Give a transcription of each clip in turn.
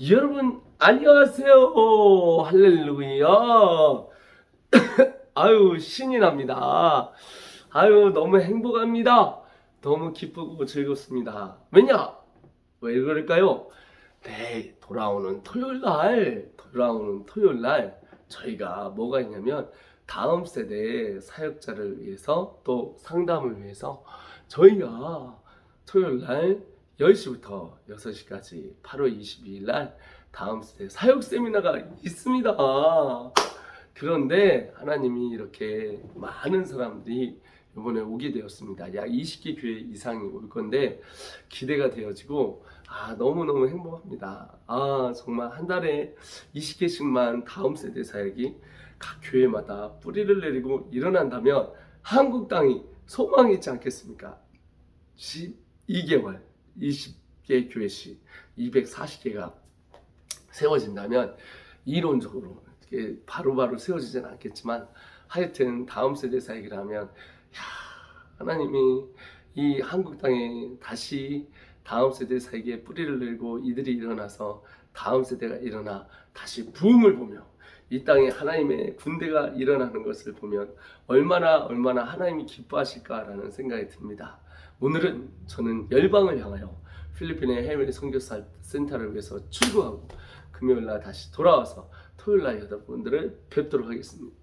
여러분 안녕하세요. 할렐루야. 아유 신이 납니다. 아유 너무 행복합니다. 너무 기쁘고 즐겁습니다. 왜냐? 왜 그럴까요? 네 돌아오는 토요일날 돌아오는 토요일날 저희가 뭐가 있냐면 다음 세대 사역자를 위해서 또 상담을 위해서 저희가 토요일날 10시부터 6시까지 8월 22일 날 다음 세대 사역 세미나가 있습니다. 그런데 하나님이 이렇게 많은 사람들이 이번에 오게 되었습니다. 약 20개 교회 이상이 올 건데 기대가 되어지고 아 너무너무 행복합니다. 아 정말 한 달에 20개씩만 다음 세대 사역이 각 교회마다 뿌리를 내리고 일어난다면 한국 땅이 소망이 있지 않겠습니까? 12개월 20개 교회씩 240개가 세워진다면 이론적으로 바로 바로 세워지진 않겠지만 하여튼 다음 세대 사역이라면 야, 하나님이 이 한국 땅에 다시 다음 세대 사역에 뿌리를 내고 이들이 일어나서 다음 세대가 일어나 다시 부흥을 보며 이 땅에 하나님의 군대가 일어나는 것을 보면 얼마나 얼마나 하나님이 기뻐하실까라는 생각이 듭니다. 오늘은 저는 열방을 향하여 필리핀의 해외 선교사 센터를 위해서 출국하고 금요일 날 다시 돌아와서 토요일 날 여러분들을 뵙도록 하겠습니다.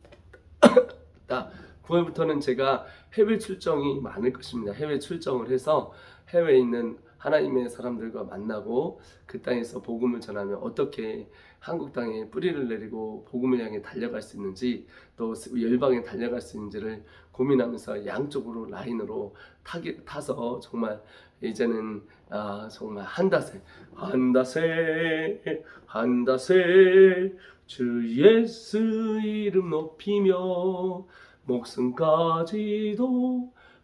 9월부터는 제가 해외 출정이 많을 것입니다. 해외 출정을 해서 해외에 있는 하나님의 사람들과 만나고 그 땅에서 복음을 전하며 어떻게 한국 땅에 뿌리를 내리고 복음을 향해 달려갈 수 있는지 또 열방에 달려갈 수 있는지를 고민하면서 양쪽으로 라인으로 타기, 타서 정말 이제는 아, 정말 한다세 한다세 한다세 주 예수 이름 높이며 목숨까지도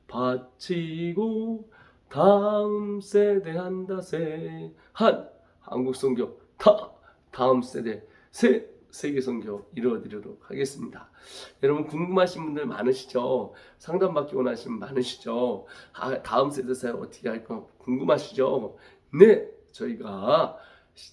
바치고 다음 세대 한다세 한 한국 선교 다 다음 세대 세 세계 선교 이루어드리도록 하겠습니다. 여러분 궁금하신 분들 많으시죠? 상담받기 원하시는 분 많으시죠? 아, 다음 세대 사역 어떻게 할까 궁금하시죠? 네, 저희가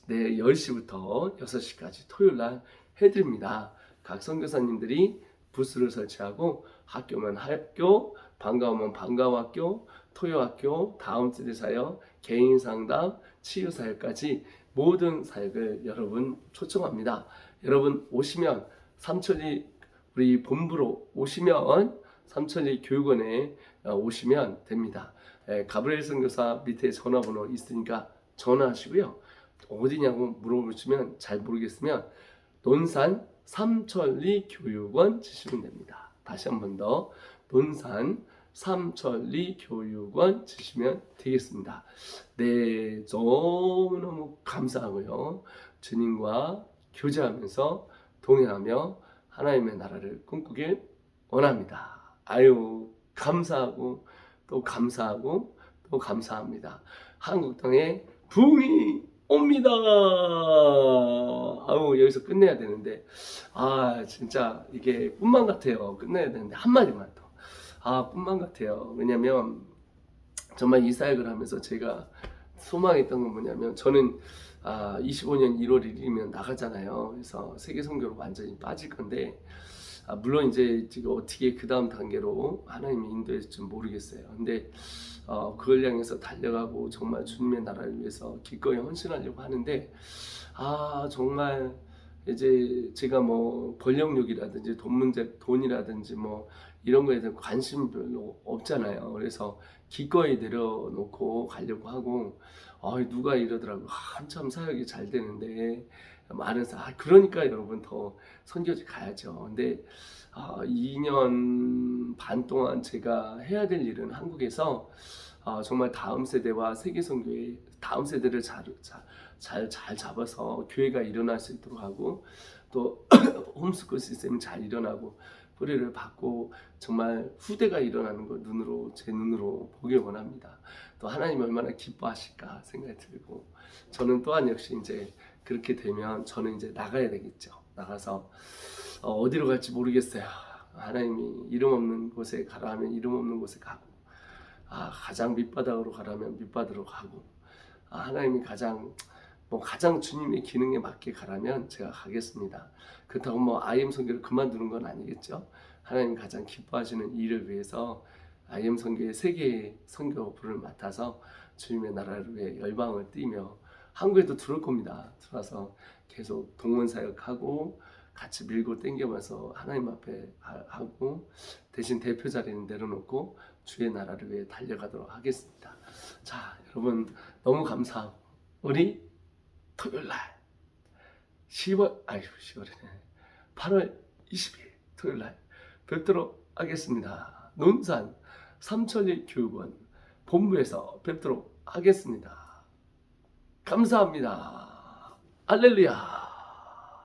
네 10시부터 6시까지 토요일 날 해드립니다. 각 선교사님들이 부스를 설치하고 학교면 학교, 반가우면 반가워 학교, 토요 학교, 다음 세대 사역, 개인 상담, 치유 사역까지 모든 사역을 여러분 초청합니다. 여러분 오시면 삼천리 우리 본부로 오시면 삼천리 교육원에 어, 오시면 됩니다. 에, 가브리엘 선교사 밑에 전화번호 있으니까 전화하시고요. 어디냐고 물어보시면 잘 모르겠으면 논산 삼천리 교육원 치시면 됩니다. 다시 한 번더 논산 삼천리 교육원 치시면 되겠습니다. 네, 너무너무 감사하고요. 주님과 교제하면서 동행하며 하나님의 나라를 꿈꾸길 원합니다. 아유, 감사하고 또 감사하고 또 감사합니다. 한국 땅에 붕이 옵니다. 아우 여기서 끝내야 되는데 아 진짜 이게 꿈만 같아요. 끝내야 되는데 한 마디만 더. 아 꿈만 같아요. 왜냐면 정말 이 사역을 하면서 제가 소망했던 건 뭐냐면 저는 아 25년 1월 1일이면 나가잖아요. 그래서 세계 선교로 완전히 빠질 건데 아, 물론 이제 지금 어떻게 그 다음 단계로 하나님이 좀 모르겠어요. 근데 어, 그걸 향해서 달려가고 정말 주님의 나라를 위해서 기꺼이 헌신하려고 하는데 아 정말 이제 제가 뭐 권력욕이라든지 돈 문제 돈이라든지 뭐 이런 거에 대한 관심 별로 없잖아요. 그래서 기꺼이 내려놓고 가려고 하고 아 누가 이러더라고 한참 사역이 잘 되는데 많은 사 아, 그러니까 여러분 더 선교지 가야죠. 근데 아, 2년 반 동안 제가 해야 될 일은 한국에서 아, 정말 다음 세대와 세계 선교의 다음 세대를 잘, 잘, 잘, 잘 잡아서 교회가 일어날 수 있도록 하고 또 홈스쿨 시스템이 잘 일어나고 뿌리를 받고 정말 후대가 일어나는 걸 눈으로 제 눈으로 보길 원합니다. 또 하나님 얼마나 기뻐하실까 생각이 들고 저는 또한 역시 이제 그렇게 되면 저는 이제 나가야 되겠죠. 나가서 어, 어디로 갈지 모르겠어요. 하나님이 이름 없는 곳에 가라 하면 이름 없는 곳에 가고 아, 가장 밑바닥으로 가라면 밑바닥으로 가고 아, 하나님이 가장 뭐 가장 주님의 기능에 맞게 가라면 제가 가겠습니다. 그렇다고 뭐 IM 선교를 그만두는 건 아니겠죠. 하나님 가장 기뻐하시는 일을 위해서 IM 선교의 세계 선교 부를 맡아서 주님의 나라를 위해 열방을 띠며 한국에도 들어올 겁니다. 들어와서 계속 동원 사역하고 같이 밀고 땡겨면서 하나님 앞에 하- 하고 대신 대표 자리는 내려놓고 주의 나라를 위해 달려가도록 하겠습니다. 자, 여러분 너무 감사하고 우리 토요일 날 10월 아유 10월이네 8월 20일 토요일 날 뵙도록 하겠습니다. 논산 삼천리 교육원 본부에서 뵙도록 하겠습니다. 감사합니다. 할렐루야.